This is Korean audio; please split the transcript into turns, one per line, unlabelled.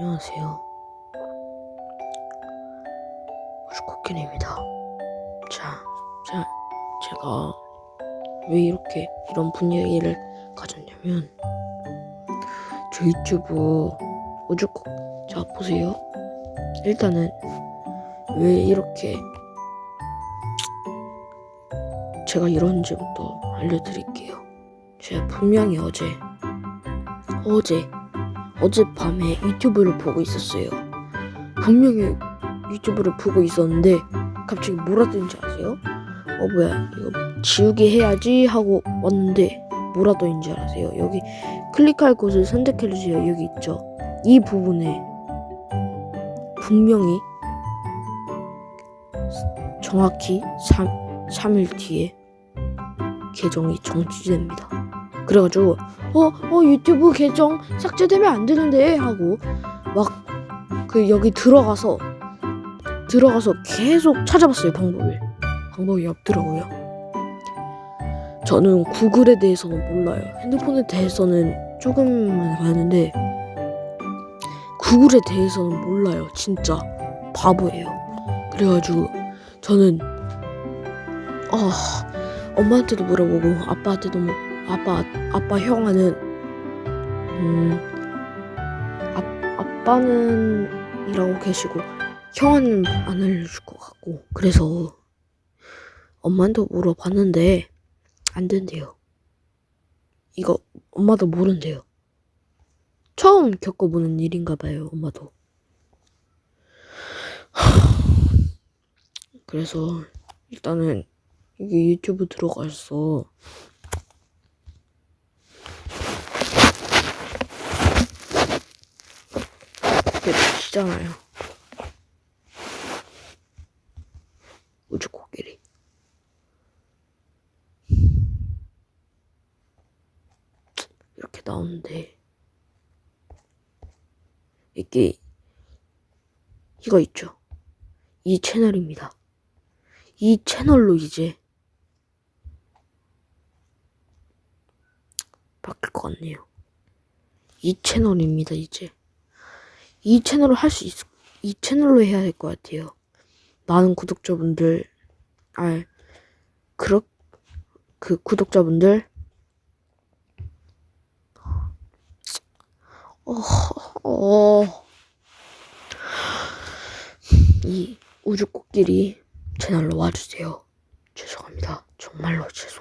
안녕하세요. 우주코끼리입니다. 자, 자, 제가 왜 이렇게 이런 분위기를 가졌냐면, 저 유튜브 우주코, 자, 보세요. 일단은, 왜 이렇게, 제가 이런지부터 알려드릴게요. 제가 분명히 어제, 어제, 어젯밤에 유튜브를 보고 있었어요. 분명히 유튜브를 보고 있었는데 갑자기 뭐라 뜨는지 아세요? 어 뭐야 이거 지우개 해야지 하고 왔는데 뭐라 떠있는지 아세요? 여기 클릭할 곳을 선택해주세요. 여기 있죠. 이 부분에 분명히 정확히 3, 3일 뒤에 계정이 정지됩니다. 그래가지고 어, 어, 유튜브 계정 삭제되면 안 되는데 하고 막 그 여기 들어가서 들어가서 계속 찾아봤어요 방법을 방법이 없더라고요. 저는 구글에 대해서는 몰라요. 핸드폰에 대해서는 조금만 아는데 구글에 대해서는 몰라요. 진짜 바보예요. 그래가지고 저는 아 엄마한테도 물어보고 아빠한테도 뭐 아빠 아빠 형아는 음 아, 아빠는 일하고 계시고 형아는 안 알려줄 것 같고 그래서 엄마한테 물어봤는데 안 된대요. 이거 엄마도 모른대요. 처음 겪어보는 일인가 봐요, 엄마도. 그래서 일단은 이게 유튜브 들어가서 이게 치잖아요. 우주 코끼리. 이렇게 나오는데 이게 이거 있죠. 이 채널입니다. 이 채널로 이제 바뀔 것 같네요. 이 채널입니다, 이제. 이 채널을 할수 있, 이 채널로 해야 될 것 같아요. 많은 구독자분들, 아, 그렇, 그 구독자분들, 어, 어, 이 우주 코끼리 채널로 와주세요. 죄송합니다. 정말로 죄송합니다.